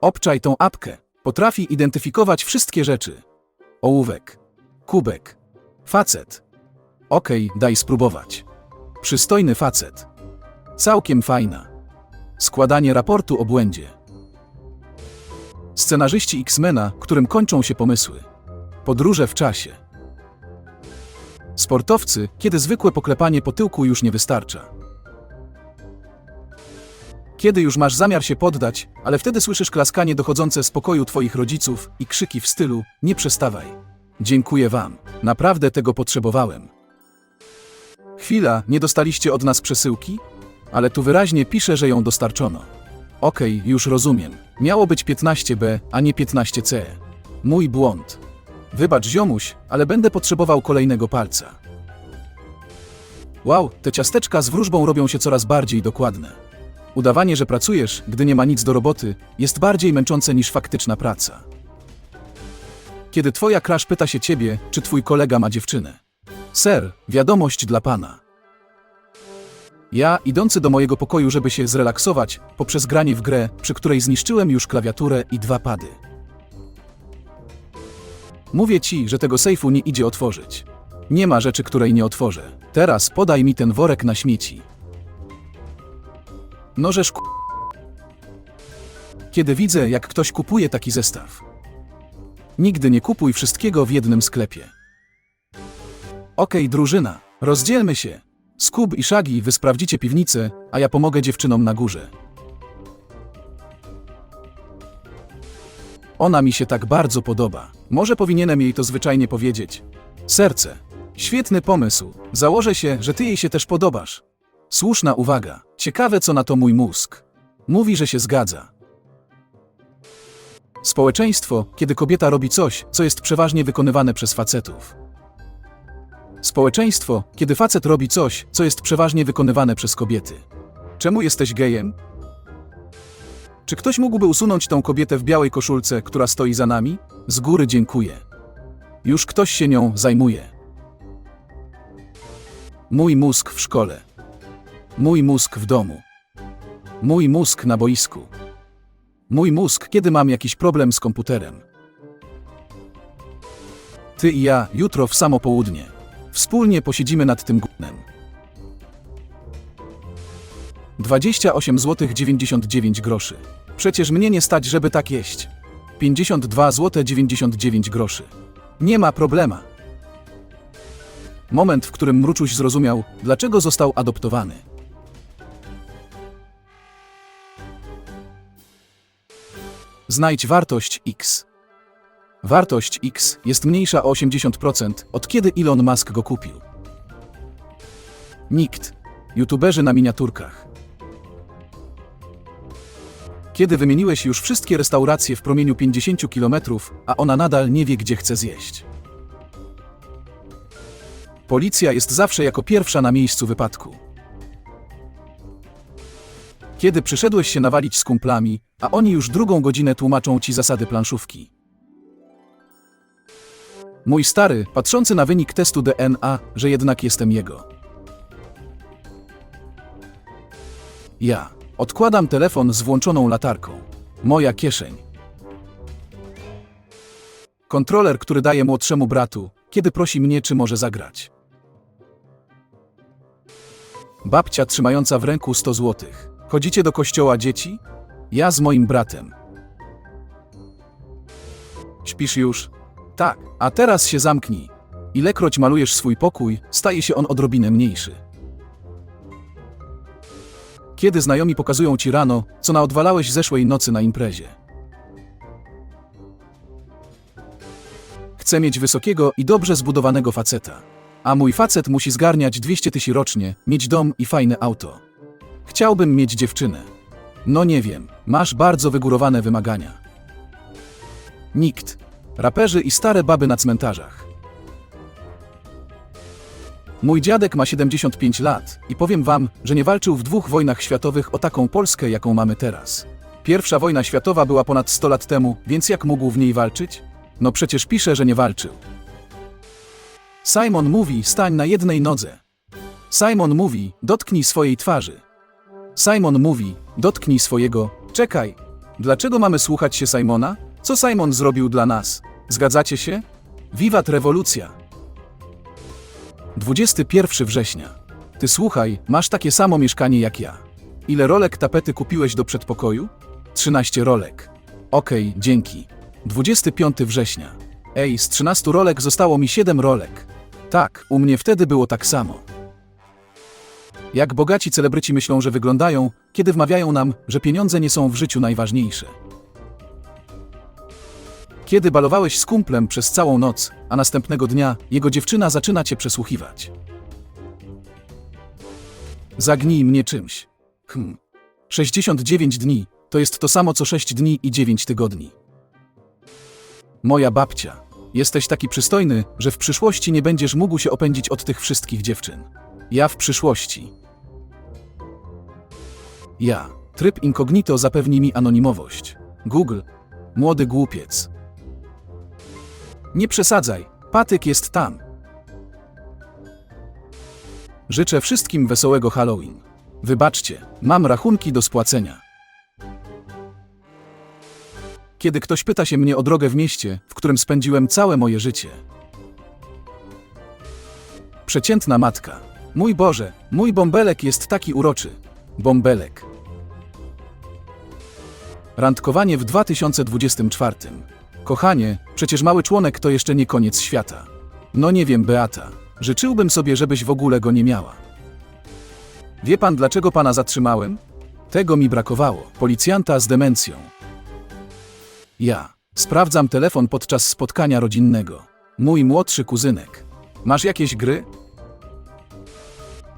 Obczaj tą apkę. Potrafi identyfikować wszystkie rzeczy. Ołówek. Kubek. Facet. Okej, daj spróbować. Przystojny facet. Całkiem fajna. Składanie raportu o błędzie. Scenarzyści X-Mena, którym kończą się pomysły. Podróże w czasie. Sportowcy, kiedy zwykłe poklepanie po tyłku już nie wystarcza. Kiedy już masz zamiar się poddać, ale wtedy słyszysz klaskanie dochodzące z pokoju twoich rodziców i krzyki w stylu: Nie przestawaj. Dziękuję wam. Naprawdę tego potrzebowałem. Chwila, nie dostaliście od nas przesyłki? Ale tu wyraźnie pisze, że ją dostarczono. Okej, już rozumiem. Miało być 15B, a nie 15C. Mój błąd. Wybacz ziomuś, ale będę potrzebował kolejnego palca. Wow, te ciasteczka z wróżbą robią się coraz bardziej dokładne. Udawanie, że pracujesz, gdy nie ma nic do roboty, jest bardziej męczące niż faktyczna praca. Kiedy twoja krasz pyta się ciebie, czy twój kolega ma dziewczynę. Ser, wiadomość dla pana. Ja, idący do mojego pokoju, żeby się zrelaksować, poprzez granie w grę, przy której zniszczyłem już klawiaturę i dwa pady. Mówię ci, że tego sejfu nie idzie otworzyć. Nie ma rzeczy, której nie otworzę. Teraz podaj mi ten worek na śmieci. Nożesz ku... Kiedy widzę, jak ktoś kupuje taki zestaw. Nigdy nie kupuj wszystkiego w jednym sklepie. Okej, drużyna, rozdzielmy się. Skub i Shaggy, wy sprawdzicie piwnicę, a ja pomogę dziewczynom na górze. Ona mi się tak bardzo podoba. Może powinienem jej to zwyczajnie powiedzieć. Serce. Świetny pomysł. Założę się, że ty jej się też podobasz. Słuszna uwaga. Ciekawe, co na to mój mózg. Mówi, że się zgadza. Społeczeństwo, kiedy kobieta robi coś, co jest przeważnie wykonywane przez facetów. Społeczeństwo, kiedy facet robi coś, co jest przeważnie wykonywane przez kobiety. Czemu jesteś gejem? Czy ktoś mógłby usunąć tą kobietę w białej koszulce, która stoi za nami? Z góry dziękuję. Już ktoś się nią zajmuje. Mój mózg w szkole. Mój mózg w domu. Mój mózg na boisku. Mój mózg, kiedy mam jakiś problem z komputerem. Ty i ja jutro w samo południe. Wspólnie posiedzimy nad tym gównem. 28 zł 99 groszy. Przecież mnie nie stać, żeby tak jeść. 52 zł 99 groszy. Nie ma problema. Moment, w którym Mruczuś zrozumiał, dlaczego został adoptowany. Znajdź wartość X. Wartość X jest mniejsza o 80% od kiedy Elon Musk go kupił. Nikt. YouTuberzy na miniaturkach. Kiedy wymieniłeś już wszystkie restauracje w promieniu 50 km, a ona nadal nie wie, gdzie chce zjeść. Policja jest zawsze jako pierwsza na miejscu wypadku. Kiedy przyszedłeś się nawalić z kumplami, a oni już drugą godzinę tłumaczą ci zasady planszówki. Mój stary, patrzący na wynik testu DNA, że jednak jestem jego. Ja. Odkładam telefon z włączoną latarką. Moja kieszeń. Kontroler, który daje młodszemu bratu, kiedy prosi mnie, czy może zagrać. Babcia trzymająca w ręku 100 złotych. Chodzicie do kościoła dzieci? Ja z moim bratem. Śpisz już? Tak, a teraz się zamknij. Ilekroć malujesz swój pokój, staje się on odrobinę mniejszy. Kiedy znajomi pokazują ci rano, co naodwalałeś zeszłej nocy na imprezie. Chcę mieć wysokiego i dobrze zbudowanego faceta. A mój facet musi zgarniać 200 tysięcy rocznie, mieć dom i fajne auto. Chciałbym mieć dziewczynę. No nie wiem, masz bardzo wygórowane wymagania. Nikt. Raperzy i stare baby na cmentarzach. Mój dziadek ma 75 lat i powiem wam, że nie walczył w dwóch wojnach światowych o taką Polskę, jaką mamy teraz. Pierwsza wojna światowa była ponad 100 lat temu, więc jak mógł w niej walczyć? No przecież pisze, że nie walczył. Simon mówi, stań na jednej nodze. Simon mówi, dotknij swojej twarzy. Simon mówi, dotknij swojego, czekaj. Dlaczego mamy słuchać się Simona? Co Simon zrobił dla nas? Zgadzacie się? Wiwat rewolucja! 21 września. Ty słuchaj, masz takie samo mieszkanie jak ja. Ile rolek tapety kupiłeś do przedpokoju? 13 rolek. Okej, dzięki. 25 września. Ej, z 13 rolek zostało mi 7 rolek. Tak, u mnie wtedy było tak samo. Jak bogaci celebryci myślą, że wyglądają, kiedy wmawiają nam, że pieniądze nie są w życiu najważniejsze. Kiedy balowałeś z kumplem przez całą noc, a następnego dnia jego dziewczyna zaczyna cię przesłuchiwać. Zagnij mnie czymś. Hm. 69 dni to jest to samo co 6 dni i 9 tygodni. Moja babcia. Jesteś taki przystojny, że w przyszłości nie będziesz mógł się opędzić od tych wszystkich dziewczyn. Ja w przyszłości. Ja. Tryb incognito zapewni mi anonimowość. Google. Młody głupiec. Nie przesadzaj. Patyk jest tam. Życzę wszystkim wesołego Halloween. Wybaczcie, mam rachunki do spłacenia. Kiedy ktoś pyta się mnie o drogę w mieście, w którym spędziłem całe moje życie. Przeciętna matka. Mój Boże, mój bąbelek jest taki uroczy. Bąbelek. Randkowanie w 2024. Kochanie, przecież mały członek to jeszcze nie koniec świata. No nie wiem, Beata. Życzyłbym sobie, żebyś w ogóle go nie miała. Wie pan, dlaczego pana zatrzymałem? Tego mi brakowało. Policjanta z demencją. Ja. Sprawdzam telefon podczas spotkania rodzinnego. Mój młodszy kuzynek. Masz jakieś gry?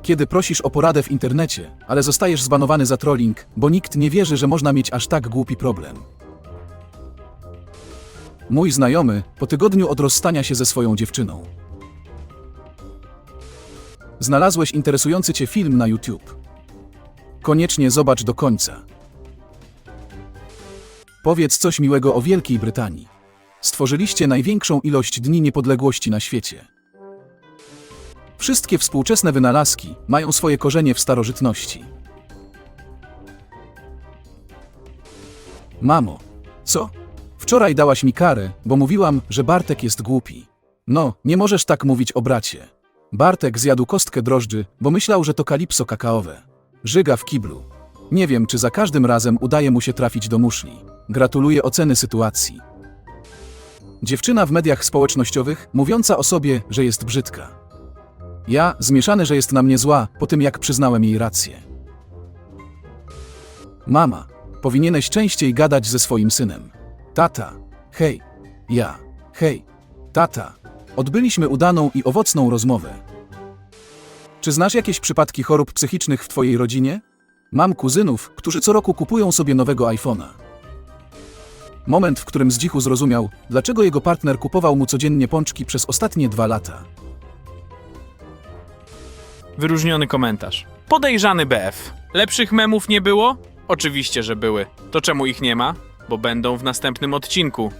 Kiedy prosisz o poradę w internecie, ale zostajesz zbanowany za trolling, bo nikt nie wierzy, że można mieć aż tak głupi problem. Mój znajomy po tygodniu od rozstania się ze swoją dziewczyną. Znalazłeś interesujący cię film na YouTube. Koniecznie zobacz do końca. Powiedz coś miłego o Wielkiej Brytanii. Stworzyliście największą ilość dni niepodległości na świecie. Wszystkie współczesne wynalazki mają swoje korzenie w starożytności. Mamo, co? Wczoraj dałaś mi karę, bo mówiłam, że Bartek jest głupi. No, nie możesz tak mówić o bracie. Bartek zjadł kostkę drożdży, bo myślał, że to kalipso kakaowe. Żyga w kiblu. Nie wiem, czy za każdym razem udaje mu się trafić do muszli. Gratuluję oceny sytuacji. Dziewczyna w mediach społecznościowych mówiąca o sobie, że jest brzydka. Ja zmieszany, że jest na mnie zła, po tym jak przyznałem jej rację. Mama, powinieneś częściej gadać ze swoim synem. Tata, hej, ja, hej, tata. Odbyliśmy udaną i owocną rozmowę. Czy znasz jakieś przypadki chorób psychicznych w twojej rodzinie? Mam kuzynów, którzy co roku kupują sobie nowego iPhone'a. Moment, w którym Zdzichu zrozumiał, dlaczego jego partner kupował mu codziennie pączki przez ostatnie dwa lata. Wyróżniony komentarz. Podejrzany BF. Lepszych memów nie było? Oczywiście, że były. To czemu ich nie ma? Bo będą w następnym odcinku.